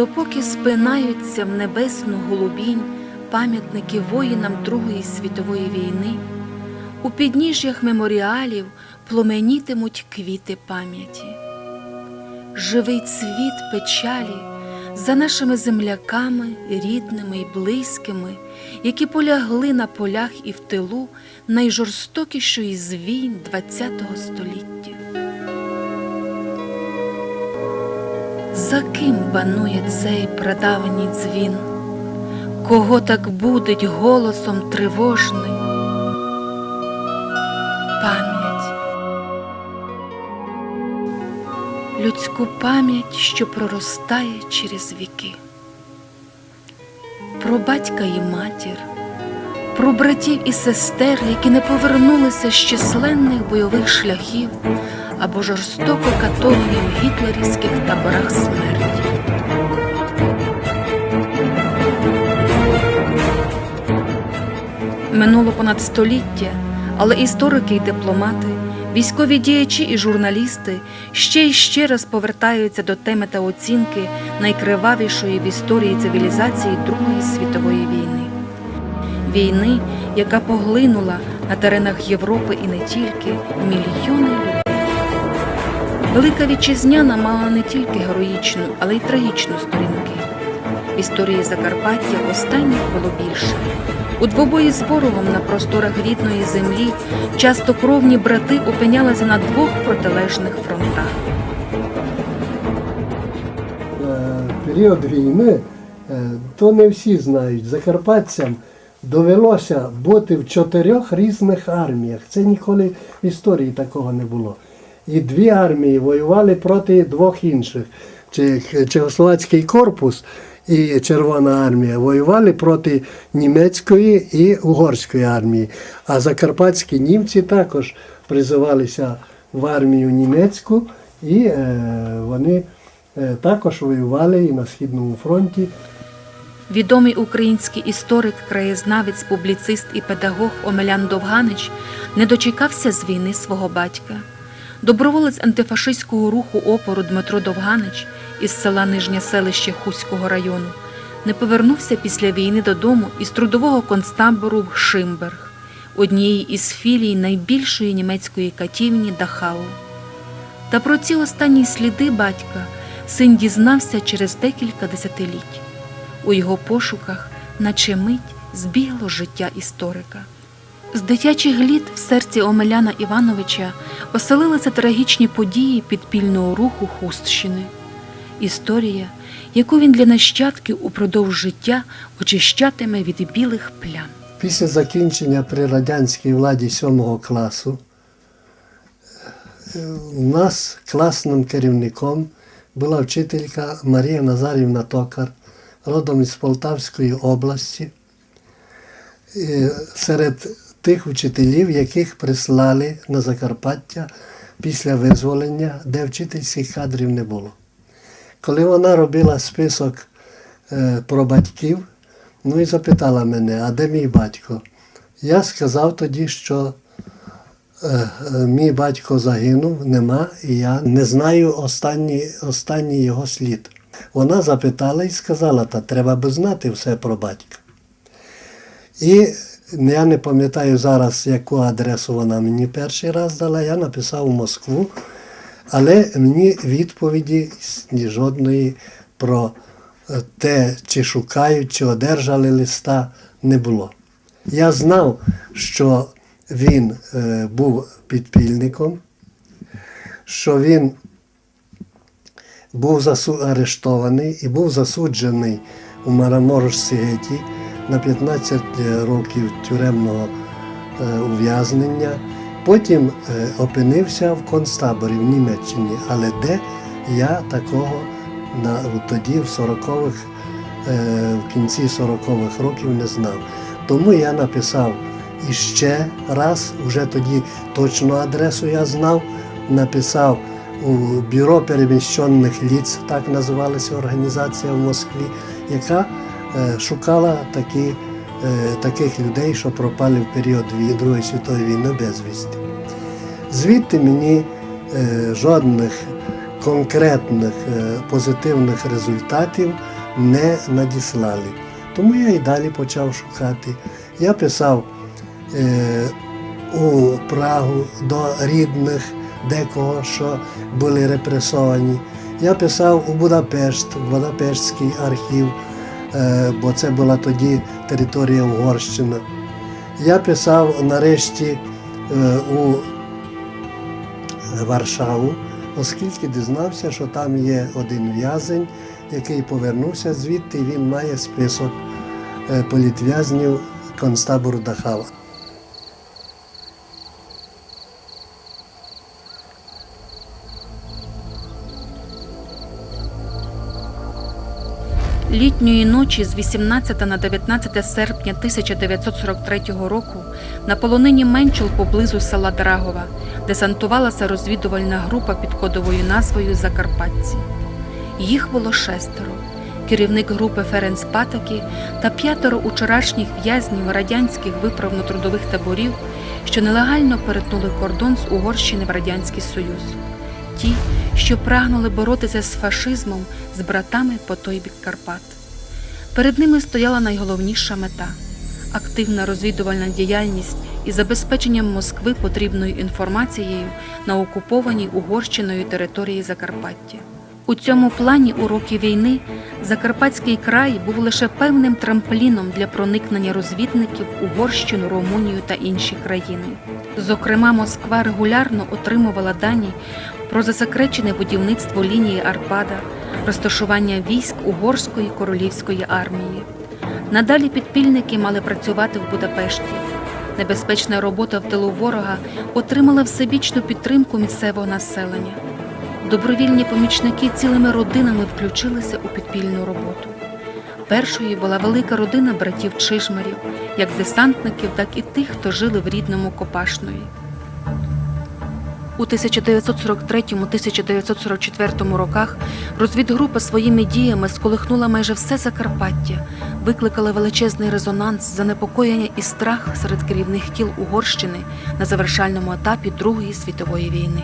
допоки спинаються в небесну голубінь пам'ятники воїнам Другої світової війни, у підніжжях меморіалів пломенітимуть квіти пам'яті. Живий цвіт печалі за нашими земляками, рідними і близькими, які полягли на полях і в тилу найжорстокішої з війн ХХ століття. За ким банує цей прадавній дзвін? Кого так будить голосом тривожним? Пам'ять. Людську пам'ять, що проростає через віки. Про батька і матір, про братів і сестер, які не повернулися з численних бойових шляхів або жорстоко катовані в гітлерівських таборах смерті. Минуло понад століття, але історики й дипломати, військові діячі і журналісти ще й ще раз повертаються до теми та оцінки найкривавішої в історії цивілізації Другої світової війни. Війни, яка поглинула на теренах Європи і не тільки мільйони людей. Велика вітчизняна мала не тільки героїчну, але й трагічну сторінки. Історії Закарпаття останніх було більше. У двобої з ворогом на просторах рідної землі часто кровні брати опинялися на двох протилежних фронтах. Е, період війни, е, то не всі знають, закарпатцям довелося бути в чотирьох різних арміях. Це ніколи в історії такого не було. І дві армії воювали проти двох інших. Чехословацький корпус і Червона армія воювали проти німецької і угорської армії. А закарпатські німці також призивалися в армію німецьку, і е, вони е, також воювали і на Східному фронті. Відомий український історик, краєзнавець, публіцист і педагог Омелян Довганич не дочекався з війни свого батька. Доброволець антифашистського руху опору Дмитро Довганич із села Нижнє селище Хуського району не повернувся після війни додому із трудового концтабору в Шимберг, однієї із філій найбільшої німецької катівні Дахау. Та про ці останні сліди батька син дізнався через декілька десятиліть. У його пошуках, наче мить, збігло життя історика. З дитячих літ в серці Омеляна Івановича оселилися трагічні події підпільного руху Хустщини. Історія, яку він для нащадків упродовж життя очищатиме від білих плям. Після закінчення при радянській владі сьомого класу е, у нас класним керівником була вчителька Марія Назарівна Токар, родом із Полтавської області. І Серед тих вчителів, яких прислали на Закарпаття після визволення, де вчительських кадрів не було. Коли вона робила список е, про батьків, ну і запитала мене, а де мій батько? Я сказав тоді, що е, е, мій батько загинув, нема, і я не знаю останній, останній його слід. Вона запитала і сказала, та треба би знати все про батька. І я не пам'ятаю зараз, яку адресу вона мені перший раз дала. Я написав у Москву, але мені відповіді ні жодної про е, те, чи шукають, чи одержали листа, не було. Я знав, що він е, був підпільником, що він був арештований і був засуджений у Мараморж-Сігеті на 15 років тюремного е, ув'язнення. Потім е, опинився в концтаборі в Німеччині, але де я такого на, тоді, в 40-х, е, в кінці 40-х років не знав. Тому я написав іще раз, вже тоді точну адресу я знав, написав у Бюро переміщених ліц, так називалася організація в Москві, яка е, шукала такі, е, таких людей, що пропали в період Другої світової війни безвісти. Звідти мені е, жодних конкретних е, позитивних результатів не надіслали. Тому я і далі почав шукати. Я писав е, у Прагу до рідних декого, що були репресовані. Я писав у Будапешт, в Будапештський архів, е, бо це була тоді територія Угорщини. Я писав нарешті е, у Варшаву, оскільки дізнався, що там є один в'язень, який повернувся звідти, він має список е, політв'язнів концтабору Дахава. Літньої ночі з 18 на 19 серпня 1943 року на полонині Менчул поблизу села Драгова десантувалася розвідувальна група під кодовою назвою Закарпатці. Їх було шестеро. Керівник групи Ференц Патакі та п'ятеро учорашніх в'язнів радянських виправно-трудових таборів, що нелегально перетнули кордон з Угорщини в Радянський Союз. Ті, що прагнули боротися з фашизмом з братами по той бік Карпат. Перед ними стояла найголовніша мета активна розвідувальна діяльність і забезпеченням Москви потрібною інформацією на окупованій Угорщиною території Закарпаття. У цьому плані у роки війни Закарпатський край був лише певним трампліном для проникнення розвідників в Угорщину, Румунію та інші країни. Зокрема, Москва регулярно отримувала дані про засекречене будівництво лінії Арпада, розташування військ Угорської королівської армії. Надалі підпільники мали працювати в Будапешті. Небезпечна робота в тилу ворога отримала всебічну підтримку місцевого населення. Добровільні помічники цілими родинами включилися у підпільну роботу. Першою була велика родина братів Чижмарів, як десантників, так і тих, хто жили в рідному Копашної. У 1943-1944 роках розвідгрупа своїми діями сколихнула майже все Закарпаття, викликала величезний резонанс, занепокоєння і страх серед керівних кіл Угорщини на завершальному етапі Другої світової війни.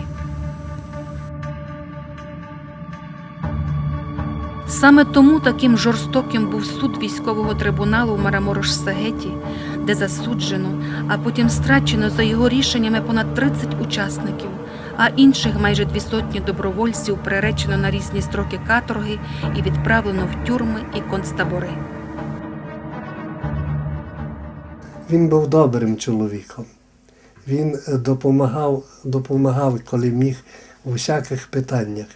Саме тому таким жорстоким був суд військового трибуналу в Мараморош-Сагеті, де засуджено, а потім страчено за його рішеннями понад 30 учасників, а інших майже дві сотні добровольців приречено на різні строки каторги і відправлено в тюрми і концтабори. Він був добрим чоловіком. Він е, допомагав, допомагав, коли міг у всяких питаннях.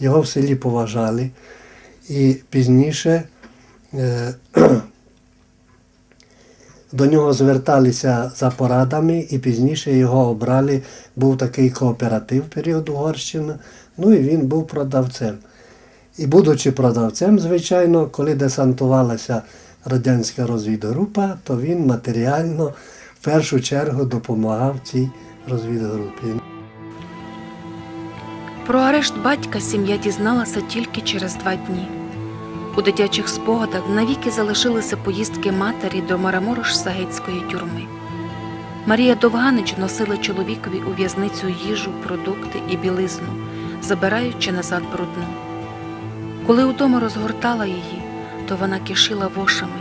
Його в селі поважали. І пізніше е, до нього зверталися за порадами, і пізніше його обрали. Був такий кооператив період Угорщини, ну і він був продавцем. І будучи продавцем, звичайно, коли десантувалася радянська розвідгрупа, то він матеріально в першу чергу допомагав цій розвідгрупі. Про арешт батька сім'я дізналася тільки через два дні. У дитячих спогадах навіки залишилися поїздки матері до Мараморош-Сагетської тюрми. Марія Довганич носила чоловікові у в'язницю їжу, продукти і білизну, забираючи назад брудну. Коли удома розгортала її, то вона кишила вошами,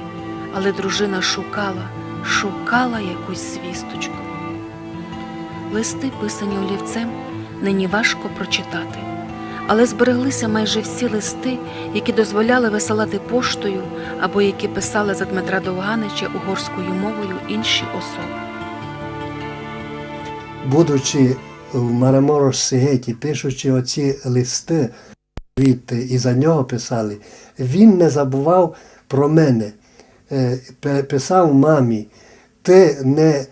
але дружина шукала, шукала якусь звісточку. Листи, писані олівцем, нині важко прочитати, але збереглися майже всі листи, які дозволяли висилати поштою або які писали за Дмитра Довганича угорською мовою інші особи. Будучи в Мараморош-Сигеті, пишучи оці листи звідти і за нього писали, він не забував про мене. Е, Писав мамі, ти не,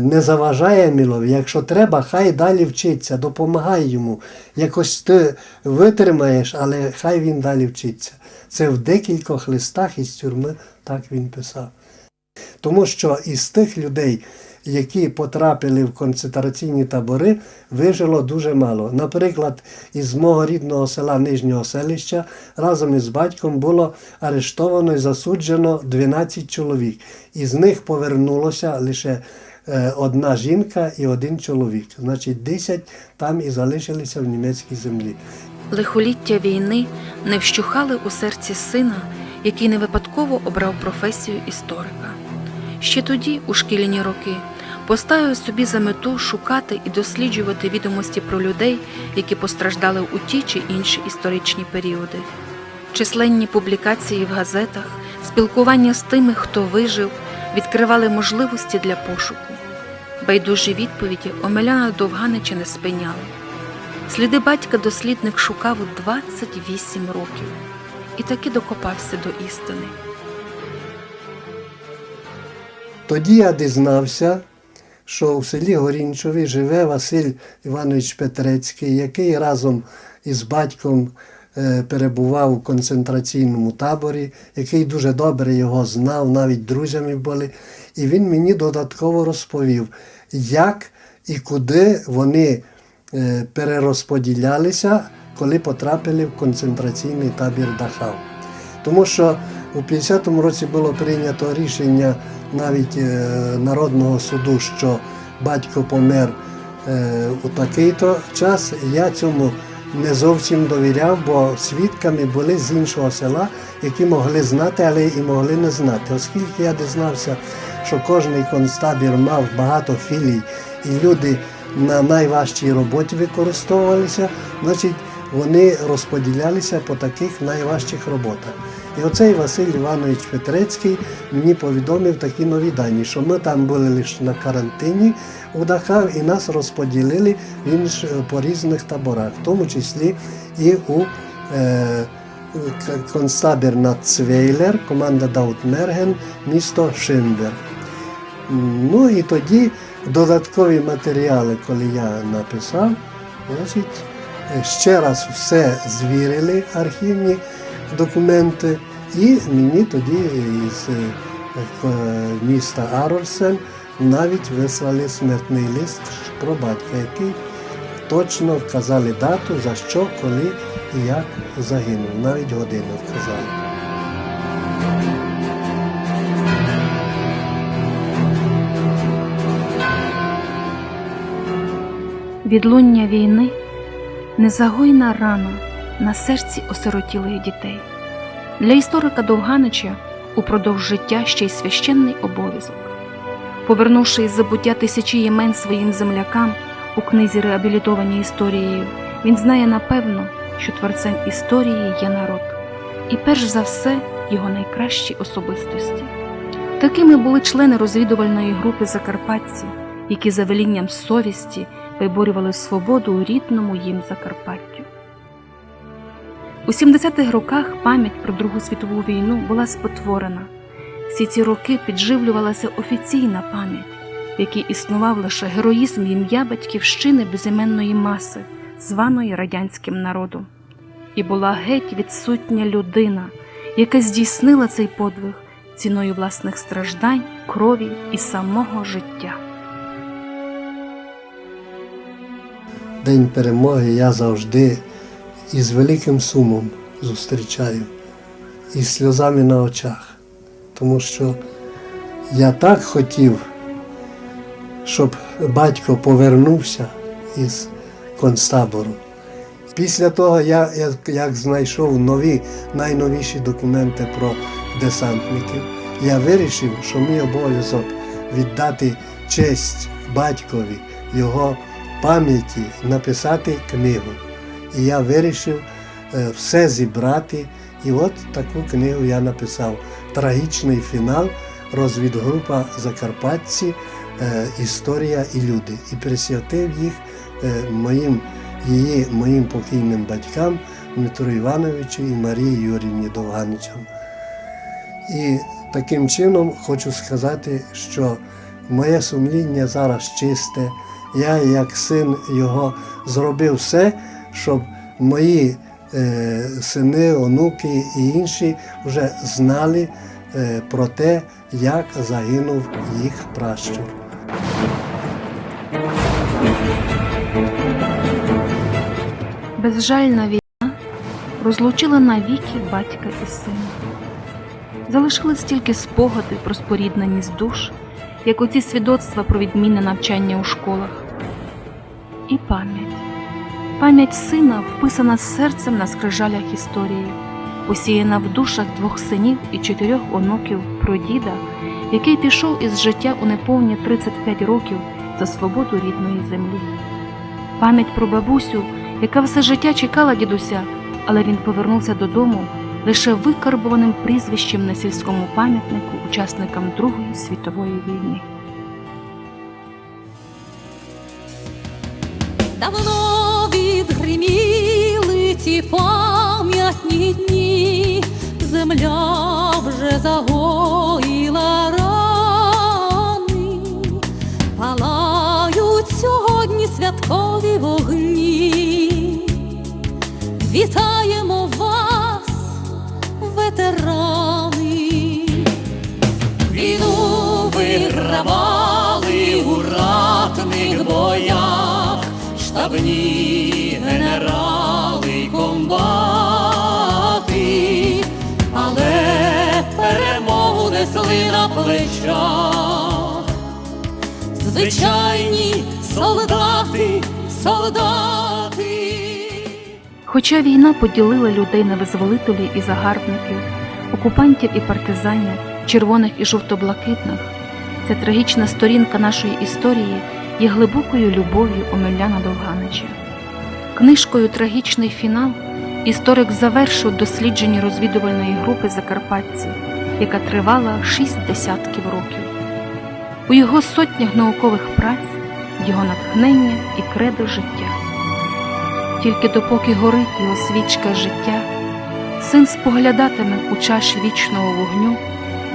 не заважає Мілові, якщо треба, хай далі вчиться, допомагай йому. Якось ти витримаєш, але хай він далі вчиться. Це в декількох листах із тюрми так він писав. Тому що із тих людей, які потрапили в концентраційні табори, вижило дуже мало. Наприклад, із мого рідного села Нижнього селища разом із батьком було арештовано і засуджено 12 чоловік. Із них повернулося лише е, одна жінка і один чоловік. Значить, 10 там і залишилися в німецькій землі. Лихоліття війни не вщухали у серці сина, який не випадково обрав професію історика. Ще тоді, у шкільні роки, поставив собі за мету шукати і досліджувати відомості про людей, які постраждали у ті чи інші історичні періоди. Численні публікації в газетах, спілкування з тими, хто вижив, відкривали можливості для пошуку. Байдужі відповіді Омеляна Довганича не спиняли. Сліди батька дослідник шукав у 28 років і таки докопався до істини. Тоді я дізнався, що в селі Горінчові живе Василь Іванович Петрецький, який разом із батьком е, перебував у концентраційному таборі, який дуже добре його знав, навіть друзями були. І він мені додатково розповів, як і куди вони е, перерозподілялися, коли потрапили в концентраційний табір Дахав. Тому що у 50-му році було прийнято рішення навіть е, Народного суду, що батько помер е, у такий-то час. Я цьому не зовсім довіряв, бо свідками були з іншого села, які могли знати, але і могли не знати. Оскільки я дізнався, що кожний концтабір мав багато філій, і люди на найважчій роботі використовувалися, значить вони розподілялися по таких найважчих роботах. І оцей Василь Іванович Петрецький мені повідомив такі нові дані, що ми там були лише на карантині у Дахав і нас розподілили інш, по різних таборах, в тому числі і у е, концтабір на Цвейлер, команда Даутмерген, місто Шинберг. Ну і тоді додаткові матеріали, коли я написав, значить, е, ще раз все звірили архівні документи, і мені тоді із е, е, міста Арольсен навіть вислали смертний лист про батька, який точно вказали дату, за що, коли і як загинув. Навіть годину вказали. Відлуння війни незагойна рана на серці осиротілих дітей. Для історика Довганича упродовж життя ще й священний обов'язок. Повернувши із забуття тисячі імен своїм землякам у книзі реабілітовані історією, він знає напевно, що творцем історії є народ, і перш за все його найкращі особистості. Такими були члени розвідувальної групи Закарпатці, які за велінням совісті виборювали свободу у рідному їм Закарпаттю. У 70-х роках пам'ять про Другу світову війну була спотворена. Всі ці роки підживлювалася офіційна пам'ять, в якій існував лише героїзм ім'я батьківщини безіменної маси, званої радянським народом. І була геть відсутня людина, яка здійснила цей подвиг ціною власних страждань, крові і самого життя. День перемоги я завжди із великим сумом зустрічаю, із сльозами на очах. Тому що я так хотів, щоб батько повернувся із концтабору. Після того, я, як знайшов нові, найновіші документи про десантників, я вирішив, що мій обов'язок віддати честь батькові, його пам'яті, написати книгу. І я вирішив е, все зібрати. І от таку книгу я написав. Трагічний фінал, розвідгрупа Закарпатці, е, історія і люди. І присвятив їх е, моїм, її, моїм покійним батькам Дмитру Івановичу і Марії Юрівні Довганичам. І таким чином хочу сказати, що моє сумління зараз чисте. Я, як син його, зробив все, щоб мої е, сини, онуки і інші вже знали е, про те, як загинув їх пращур. Безжальна війна розлучила навіки батька і сина. Залишились тільки спогади про спорідненість душ, як оці свідоцтва про відмінне навчання у школах. І пам'ять. Пам'ять сина вписана серцем на скрижалях історії, посіяна в душах двох синів і чотирьох онуків про діда, який пішов із життя у неповні 35 років за свободу рідної землі. Пам'ять про бабусю, яка все життя чекала дідуся, але він повернувся додому лише викарбованим прізвищем на сільському пам'ятнику учасникам Другої світової війни. Давно відгриміли ті пам'ятні дні, земля вже загоїла рани, палають сьогодні святкові вогні. Вітаємо штабні генерали й комбати, але перемогу несли на плечах. Звичайні солдати, солдати. Хоча війна поділила людей на визволителів і загарбників, окупантів і партизанів, червоних і жовто-блакитних, ця трагічна сторінка нашої історії є глибокою любов'ю Омеляна Довганича. Книжкою Трагічний фінал історик завершив дослідження розвідувальної групи Закарпатці, яка тривала шість десятків років. У його сотнях наукових праць його натхнення і кредо життя. Тільки допоки горить його свічка життя, син споглядатиме у чаші вічного вогню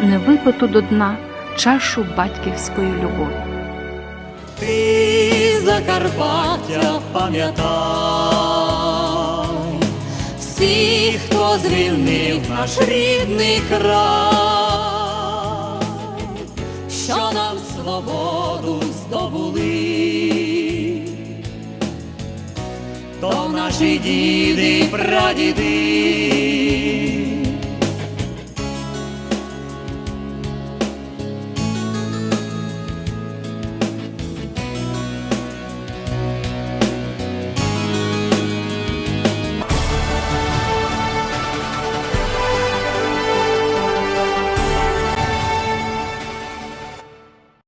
невипиту до дна чашу батьківської любові. Ти Закарпаття пам'ятай, всіх, хто звільнив наш рідний край, що нам свободу здобули, то наші діди прадіди